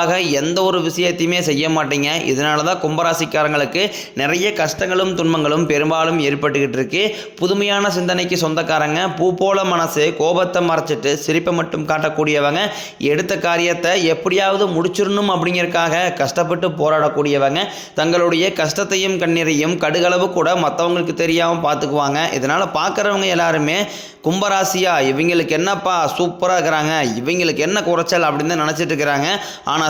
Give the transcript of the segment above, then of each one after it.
புறம்பாக எந்த ஒரு விஷயத்தையுமே செய்ய மாட்டீங்க. இதனால தான் கும்பராசிக்காரங்களுக்கு நிறைய கஷ்டங்களும் துன்பங்களும் பெரும்பாலும் ஏற்பட்டுக்கிட்டு இருக்கு. புதுமையான சிந்தனைக்கு சொந்தக்காரங்க பூ போல மனசு கோபத்தை மறைச்சிட்டு சிரிப்பை மட்டும் காட்டக்கூடியவங்க எடுத்த காரியத்தை எப்படியாவது முடிச்சிடணும் அப்படிங்கிறக்காக கஷ்டப்பட்டு போராடக்கூடியவங்க தங்களுடைய கஷ்டத்தையும் கண்ணீரையும் கடுகளவு கூட மற்றவங்களுக்கு தெரியாமல் பார்த்துக்குவாங்க இதனால் பார்க்குறவங்க எல்லாருமே கும்பராசியா இவங்களுக்கு என்னப்பா சூப்பராக இருக்கிறாங்க இவங்களுக்கு என்ன குறைச்சல் அப்படின்னு தான் நினச்சிட்டு இருக்கிறாங்க. ஆனால்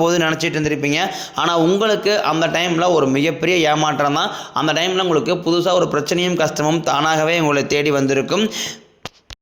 போகுதுன்னு நினச்சிட்டு இருந்திருப்பீங்க. ஆனால் உங்களுக்கு அந்த டைமில் ஒரு மிகப்பெரிய ஏமாற்றம் தான். அந்த டைமில் உங்களுக்கு புதுசாக ஒரு பிரச்சனையும் கஷ்டமும் தானாகவே உங்களை தேடி வந்திருக்கும்.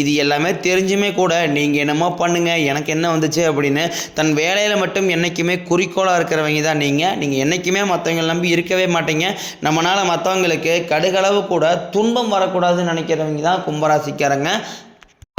இது எல்லாமே தெரிஞ்சுமே கூட நீங்கள் என்னமோ பண்ணுங்க எனக்கு என்ன வந்துச்சு அப்படின்னு தன் வேலையில் மட்டும் என்றைக்குமே குறிக்கோளாக இருக்கிறவங்க தான் நீங்கள் நீங்கள் என்றைக்குமே மற்றவங்களை நம்பி இருக்கவே மாட்டீங்க. நம்மளால் மற்றவங்களுக்கு கடுகளவு கூட துன்பம் வரக்கூடாதுன்னு நினைக்கிறவங்க தான் கும்பராசிக்காரங்க.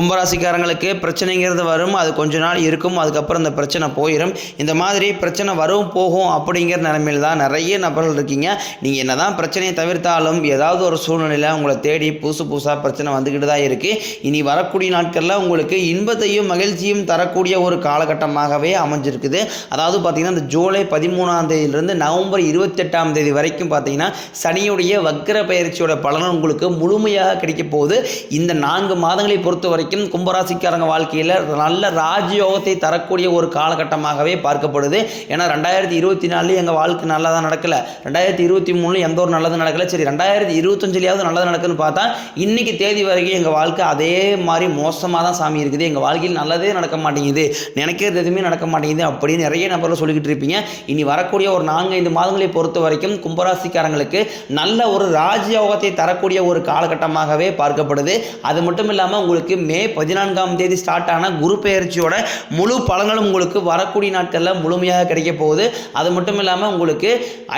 கும்பராசிக்காரங்களுக்கு பிரச்சனைங்கிறது வரும் அது கொஞ்ச நாள் இருக்கும் அதுக்கப்புறம் இந்த பிரச்சனை போயிடும் இந்த மாதிரி பிரச்சனை வரும் போகும் அப்படிங்கிற நிலைமையில் தான் நிறைய நபர்கள் இருக்கீங்க. நீங்கள் என்ன தான் பிரச்சனையை தவிர்த்தாலும் ஏதாவது ஒரு சூழ்நிலையில் உங்களை தேடி புதுசு புதுசாக பிரச்சனை வந்துக்கிட்டு தான் இருக்குது இனி வரக்கூடிய நாட்களில் உங்களுக்கு இன்பத்தையும் மகிழ்ச்சியும் தரக்கூடிய ஒரு காலகட்டமாகவே அமைஞ்சிருக்குது. அதாவது பார்த்திங்கன்னா இந்த ஜூலை பதிமூணாம் தேதியிலிருந்து நவம்பர் இருபத்தெட்டாம் தேதி வரைக்கும் பார்த்தீங்கன்னா சனியுடைய வக்கர பயிற்சியோட பலன் உங்களுக்கு முழுமையாக கிடைக்க போகுது. இந்த நான்கு மாதங்களை பொறுத்த வரைக்கும் கும்பராசிக்காரங்க வாழ்க்கையில் நல்ல ராஜயோகத்தை தரக்கூடிய ஒரு காலகட்டமாகவே பார்க்கப்படுது. ஏன்னா ரெண்டாயிரத்தி இருபத்தி நாலுலேயும் எங்கள் வாழ்க்கை நல்லா தான் நடக்கல. ரெண்டாயிரத்தி இருபத்தி மூணுல எந்த ஒரு நல்லது நடக்கல. சரி ரெண்டாயிரத்தி இருபத்தஞ்சிலையாவது நல்லது நடக்குதுன்னு பார்த்தா இன்னைக்கு தேதி வரைக்கும் எங்கள் வாழ்க்கை அதே மாதிரி மோசமாக தான் சாமி இருக்குது. எங்கள் வாழ்க்கையில் நல்லதே நடக்க மாட்டேங்குது. நினைக்கிறது எதுவுமே நடக்க மாட்டேங்குது அப்படின்னு நிறைய நபர்கள் சொல்லிக்கிட்டு இருப்பீங்க. இனி வரக்கூடிய ஒரு நான்கு ஐந்து மாதங்களை பொறுத்த வரைக்கும் கும்பராசிக்காரங்களுக்கு நல்ல ஒரு ராஜயோகத்தை தரக்கூடிய ஒரு காலகட்டமாகவே பார்க்கப்படுது. அது மட்டும் இல்லாமல் உங்களுக்கு மே பதினான்காம் தேதி ஸ்டார்ட் ஆன குரு பெயர்ச்சியோட முழு பலன்களும் உங்களுக்கு வரக்கூடிய நாட்களில் முழுமையாக கிடைக்க போகுது. அது மட்டும் இல்லாமல் உங்களுக்கு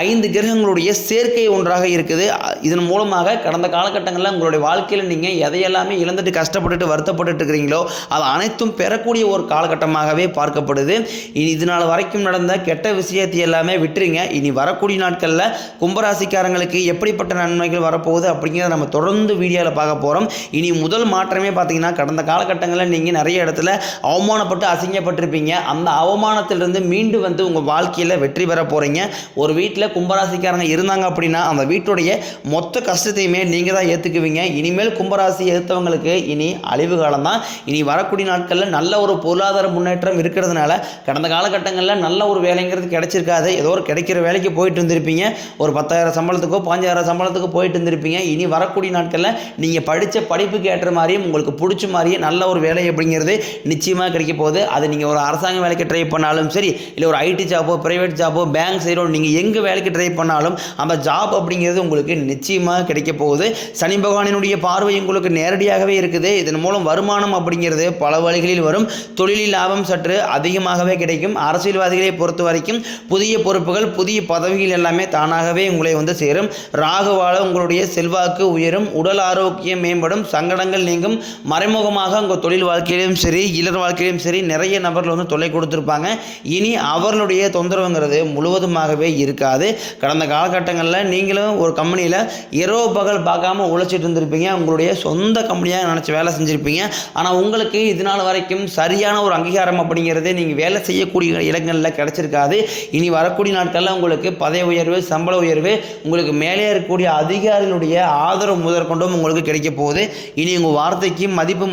ஐந்து கிரகங்களுடைய சேர்க்கை ஒன்றாக இருக்குது. இதன் மூலமாக கடந்த காலகட்டங்களில் உங்களுடைய வாழ்க்கையில் நீங்கள் எதையெல்லாமே இழந்துட்டு கஷ்டப்பட்டுட்டு வருத்தப்பட்டுட்டு இருக்கிறீங்களோ அது அனைத்தும் பெறக்கூடிய ஒரு காலகட்டமாகவே பார்க்கப்படுது. இனி இதனால் வரைக்கும் நடந்த கெட்ட விஷயத்தை எல்லாமே விட்டுருங்க. இனி வரக்கூடிய நாட்களில் கும்பராசிக்காரங்களுக்கு எப்படிப்பட்ட நன்மைகள் வரப்போகுது அப்படிங்கிறத நம்ம தொடர்ந்து வீடியோவில் பார்க்க போகிறோம் இனி முதல் மாற்றமே பார்த்தீங்கன்னா கடந்த காலகட்டங்களில் நீங்கள் நிறைய இடத்துல அவமானப்பட்டு அசிங்கப்பட்டிருப்பீங்க. அந்த அவமானத்திலிருந்து மீண்டு வந்து உங்கள் வாழ்க்கையில் வெற்றி பெற போகிறீங்க ஒரு வீட்டில் கும்பராசிக்காரங்க இருந்தாங்க அப்படின்னா அந்த வீட்டுடைய மொத்த கஷ்டத்தையுமே நீங்கள் தான் ஏற்றுக்குவீங்க இனிமேல் கும்பராசி எடுத்தவங்களுக்கு இனி அழிவு காலம் தான் இனி வரக்கூடிய நாட்களில் நல்ல ஒரு பொருளாதார முன்னேற்றம் இருக்கிறதுனால கடந்த காலகட்டங்களில் நல்ல ஒரு வேலைங்கிறது கிடைச்சிருக்காது. ஏதோ ஒரு கிடைக்கிற வேலைக்கு போயிட்டு இருந்திருப்பீங்க ஒரு பத்தாயிரம் சம்பளத்துக்கோ பாஞ்சாயிரம் சம்பளத்துக்கோ போயிட்டு இருந்திருப்பீங்க இனி வரக்கூடிய நாட்களில் நீங்கள் படித்த படிப்புக்கு ஏற்ற மாதிரியும் உங்களுக்கு பிடிச்ச மாதிரி மாதிரியே நல்ல ஒரு வேலை அப்படிங்கிறது நிச்சயமாக கிடைக்க போகுது. அது நீங்கள் ஒரு அரசாங்க வேலைக்கு ட்ரை பண்ணாலும் சரி இல்லை ஒரு ஐடி ஜாப்போ ப்ரைவேட் ஜாப்போ பேங்க் சைடோ நீங்கள் எங்கே வேலைக்கு ட்ரை பண்ணாலும் அந்த ஜாப் அப்படிங்கிறது உங்களுக்கு நிச்சயமாக கிடைக்க போகுது. சனி பகவானினுடைய பார்வை உங்களுக்கு நேரடியாகவே இருக்குது. இதன் மூலம் வருமானம் அப்படிங்கிறது பல வழிகளில் வரும். தொழிலில் லாபம் சற்று அதிகமாகவே கிடைக்கும். அரசியல்வாதிகளை பொறுத்த வரைக்கும் புதிய பொறுப்புகள் புதிய பதவிகள் எல்லாமே தானாகவே உங்களை வந்து சேரும். ராகுவால் உங்களுடைய செல்வாக்கு உயரும். உடல் ஆரோக்கியம் மேம்படும். சங்கடங்கள் நீங்கும். மறைமுகமாக பக்கமாக உங்கள் தொழில் வாழ்க்கையிலும் சரி இளர் வாழ்க்கையிலும் சரி நிறைய நபர்கள் வந்து தொல்லை கொடுத்துருப்பாங்க. இனி அவர்களுடைய தொந்தரவுங்கிறது முழுவதுமாகவே இருக்காது. கடந்த காலகட்டங்களில் நீங்களும் ஒரு கம்பெனியில் இரவு பகல் பார்க்காம உழைச்சிட்டு இருந்திருப்பீங்க. உங்களுடைய சொந்த கம்பெனியாக நினச்சி வேலை செஞ்சுருப்பீங்க. ஆனால் உங்களுக்கு இது நாள் வரைக்கும் சரியான ஒரு அங்கீகாரம் அப்படிங்கிறது நீங்கள் வேலை செய்யக்கூடிய இடங்களில் கிடச்சிருக்காது. இனி வரக்கூடிய நாட்களில் உங்களுக்கு பதவி உயர்வு சம்பள உயர்வு உங்களுக்கு மேலே இருக்கக்கூடிய அதிகாரிகளுடைய ஆதரவு முதற்கொண்டும் உங்களுக்கு கிடைக்க போகுது. இனி உங்கள் வார்த்தைக்கு மதிப்பு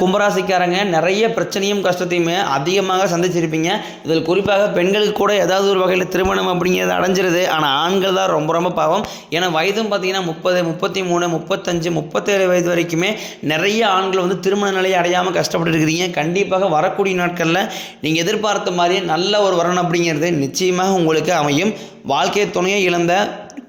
கும்பராசிக்காரங்க நிறைய பிரச்சனையும் கஷ்டத்தையுமே அதிகமாக சந்திச்சிருப்பீங்க. இதில் குறிப்பாக பெண்களுக்கு கூட ஏதாவது ஒரு வகையில் திருமணம் அப்படிங்கிறது அடைஞ்சிருது. ஆனால் ஆண்கள் தான் ரொம்ப ரொம்ப பாவம். ஏன்னா வயதும் பார்த்தீங்கன்னா முப்பது முப்பத்தி மூணு முப்பத்தஞ்சு முப்பத்தேழு வயது வரைக்குமே நிறைய ஆண்கள் வந்து திருமண நிலையை அடையாமல் கஷ்டப்பட்டு இருக்கிறீங்க. கண்டிப்பாக வரக்கூடிய நாட்களில் நீங்கள் எதிர்பார்த்த மாதிரியே நல்ல ஒரு வரணும் அப்படிங்கிறது நிச்சயமாக உங்களுக்கு அமையும். வாழ்க்கை துணையை இழந்த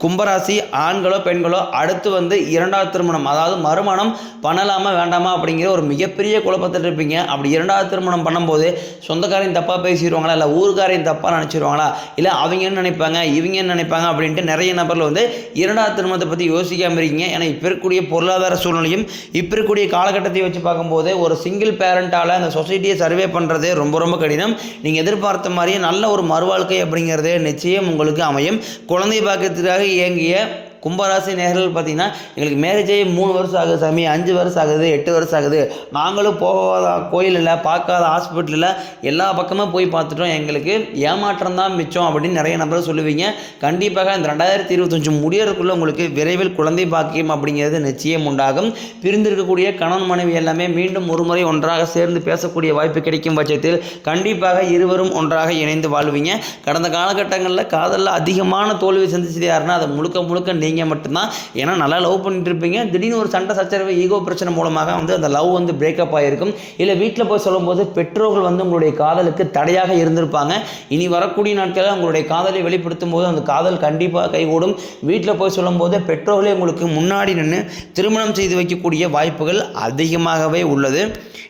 கும்பராசி ஆண்களோ பெண்களோ அடுத்து வந்து இரண்டாவது திருமணம் அதாவது மறுமணம் பண்ணலாமா வேண்டாமா அப்படிங்கிற ஒரு மிகப்பெரிய குழப்பத்தில் இருப்பீங்க. அப்படி இரண்டாவது திருமணம் பண்ணும்போது சொந்தக்காரையும் தப்பாக பேசிடுவாங்களா இல்லை ஊருக்காரையும் தப்பாக நினச்சிடுவாங்களா இல்லை அவங்க என்ன நினைப்பாங்க இவங்க என்ன நினைப்பாங்க அப்படின்ட்டு நிறைய நபர்கள் வந்து இரண்டாவது திருமணத்தை பற்றி யோசிக்காமல் இருக்கீங்க. ஏன்னா இப்போ இருக்கக்கூடிய பொருளாதார சூழ்நிலையும் இப்போ இருக்கக்கூடிய காலகட்டத்தை வச்சு பார்க்கும்போது ஒரு சிங்கிள் பேரண்ட்டால் அந்த சொசைட்டியை சர்வே பண்ணுறது ரொம்ப ரொம்ப கடினம். நீங்கள் எதிர்பார்த்த மாதிரியே நல்ல ஒரு மறுவாழ்க்கை அப்படிங்கிறது நிச்சயம் உங்களுக்கு அமையும். குழந்தை பாக்கியத்துக்காக இயங்கிய கும்பராசி நேர்கள் பார்த்தீங்கன்னா எங்களுக்கு மேரேஜ் மூணு வருஷம் ஆகுது சாமி அஞ்சு வருஷம் ஆகுது எட்டு வருஷம் ஆகுது. நாங்களும் போகாத கோயிலில் பார்க்காத ஹாஸ்பிட்டலில் எல்லா பக்கமும் போய் பார்த்துட்டோம். எங்களுக்கு ஏமாற்றம் தான் மிச்சம் அப்படின்னு நிறைய நபர் சொல்லுவீங்க. கண்டிப்பாக இந்த ரெண்டாயிரத்தி இருபத்தஞ்சு முடியறதுக்குள்ளே உங்களுக்கு விரைவில் குழந்தை பாக்கியம் அப்படிங்கிறது நிச்சயம் உண்டாகும். பிரிந்திருக்கக்கூடிய கணவன் மனைவி எல்லாமே மீண்டும் ஒரு முறை ஒன்றாக சேர்ந்து பேசக்கூடிய வாய்ப்பு கிடைக்கும் பட்சத்தில் கண்டிப்பாக இருவரும் ஒன்றாக இணைந்து வாழ்வீங்க. கடந்த காலகட்டங்களில் காதலில் அதிகமான தோல்வி சந்திச்சது யாருன்னா அதை முழுக்க முழுக்க நீங்கள் மட்டும்தான். ஏன்னா நல்லா லவ் பண்ணிட்டு இருப்பீங்க திடீர்னு ஒரு சண்டை சச்சரவு ஈகோ பிரச்சனை மூலமாக வந்து அந்த லவ் வந்து பிரேக்கப் ஆகிருக்கும் இல்லை வீட்டில் போய் சொல்லும்போது பெற்றோர்கள் வந்து உங்களுடைய காதலுக்கு தடையாக இருந்திருப்பாங்க. இனி வரக்கூடிய நாட்களில் உங்களுடைய காதலை வெளிப்படுத்தும் போது அந்த காதல் கண்டிப்பாக கைகூடும். வீட்டில் போய் சொல்லும்போது பெற்றோர்களே உங்களுக்கு முன்னாடி நின்று திருமணம் செய்து வைக்கக்கூடிய வாய்ப்புகள் அதிகமாகவே உள்ளது.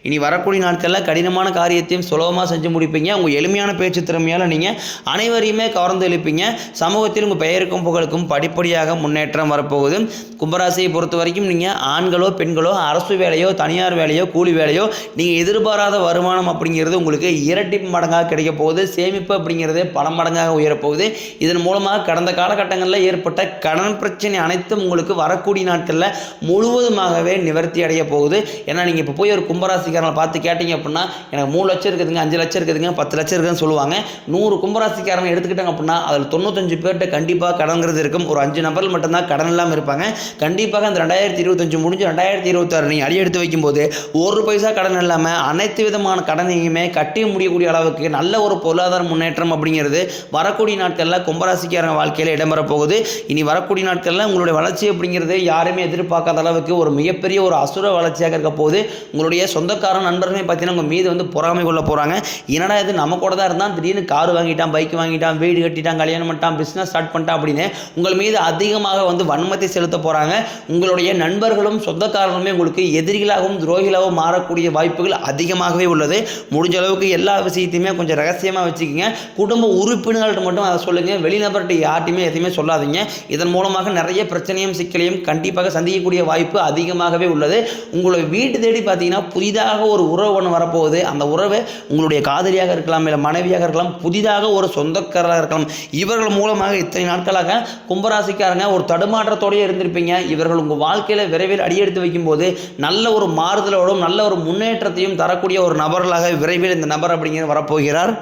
இனி வரக்கூடிய நாட்களில் கடினமான காரியத்தையும் சுலபமாக செஞ்சு முடிப்பீங்க. உங்கள் எளிமையான பேச்சு திறமையால் நீங்கள் அனைவரையுமே கவர்ந்து எழுப்பீங்க சமூகத்தில் உங்கள் பெயருக்கும் புகழுக்கும் படிப்படியாக முன்னேற்றம் வரப்போகுது. கும்பராசியை பொறுத்த வரைக்கும் நீங்கள் ஆண்களோ பெண்களோ அரசு வேலையோ தனியார் வேலையோ கூலி வேலையோ நீங்கள் எதிர்பாராத வருமானம் அப்படிங்கிறது உங்களுக்கு இரட்டி மடங்காக கிடைக்க போகுது. சேமிப்பு அப்படிங்கிறது பல மடங்காக உயரப்போகுது. இதன் மூலமாக கடந்த காலகட்டங்களில் ஏற்பட்ட கடன் பிரச்சனை அனைத்தும் உங்களுக்கு வரக்கூடிய நாட்களில் முழுவதுமாகவே நிவர்த்தி அடைய போகுது. ஏன்னா நீங்கள் இப்போ போய் ஒரு கும்பராசிக்காரனை பார்த்து கேட்டீங்க அப்படின்னா எனக்கு மூணு லட்சம் இருக்குதுங்க அஞ்சு லட்சம் இருக்குதுங்க பத்து லட்சம் இருக்குதுன்னு சொல்லுவாங்க. நூறு கும்பராசிக்காரனை எடுத்துக்கிட்டாங்க அப்படின்னா அதில் தொண்ணூத்தஞ்சு பேர்கிட்ட கண்டிப்பாக கடன்கிறது இருக்கும். ஒரு அஞ்சு நபர்கள் மட்டும்தான் கடன் இல்லாமல் இருப்பாங்க. கண்டிப்பாக அந்த ரெண்டாயிரத்தி இருபத்தஞ்சு முடிஞ்சு ரெண்டாயிரத்தி இருபத்தாறு நீங்கள் அடி எடுத்து வைக்கும்போது ஒரு பைசா கடன் இல்லாமல் அனைத்து விதமான கடனையுமே கட்டி முடியக்கூடிய அளவுக்கு நல்ல ஒரு பொருளாதார முன்னேற்றம் அப்படிங்கிறது வரக்கூடிய நாட்களில் கும்பராசிக்காரங்க வாழ்க்கையில் இடம்பெற போகுது இனி வரக்கூடிய நாட்களில் உங்களுடைய வளர்ச்சி அப்படிங்கிறது யாருமே எதிர்பார்க்காத அளவுக்கு ஒரு மிகப்பெரிய ஒரு அசுர வளர்ச்சியாக இருக்க போகுது. உங்களுடைய சொந்தக்கார நண்பர்களே பார்த்தீங்கன்னா உங்கள் மீது வந்து பொறாமை கொள்ள போகிறாங்க என்னடா இது நம்ம கூட தான் இருந்தால் திடீர்னு கார் வாங்கிட்டான் பைக் வாங்கிட்டான் வீடு கட்டிட்டான் கல்யாணம் பண்ணிட்டான் பிஸ்னஸ் ஸ்டார்ட் பண்ணிட்டான் அப்படின்னு உங்கள் மீது அதிகமாக அதிகமாக வந்து வன்மத்தை செலுத்த போகிறாங்க உங்களுடைய நண்பர்களும் சொந்தக்காரர்களுமே உங்களுக்கு எதிரிகளாகவும் துரோகிகளாகவும் மாறக்கூடிய வாய்ப்புகள் அதிகமாகவே உள்ளது. முடிஞ்ச அளவுக்கு எல்லா விஷயத்தையுமே கொஞ்சம் ரகசியமாக வச்சுக்கோங்க. குடும்ப உறுப்பினர்கள்ட்ட மட்டும் அதை சொல்லுங்கள் வெளிநபர்கிட்ட யார்ட்டையுமே எதையுமே சொல்லாதீங்க. இதன் மூலமாக நிறைய பிரச்சனையும் சிக்கலையும் கண்டிப்பாக சந்திக்கக்கூடிய வாய்ப்பு அதிகமாகவே உள்ளது. உங்களை வீட்டு தேடி பார்த்தீங்கன்னா புதிதாக ஒரு உறவு ஒன்று வரப்போகுது. அந்த உறவு உங்களுடைய காதலியாக இருக்கலாம் இல்லை மனைவியாக இருக்கலாம் புதிதாக ஒரு சொந்தக்காரராக இருக்கலாம். இவர்கள் மூலமாக இத்தனை நாட்களாக கும்பராசிக்காரங்க ஒரு தடுமாற்றத்தோடயே இருந்திருப்பீங்க. இவர்கள் உங்கள் வாழ்க்கையில் விரைவில் அடியெடுத்து வைக்கும்போது நல்ல ஒரு மாறுதலோடும் நல்ல ஒரு முன்னேற்றத்தையும் தரக்கூடிய ஒரு நபர்களாக விரைவில் இந்த நபர் அப்படிங்கிற வரப்போகிறார்.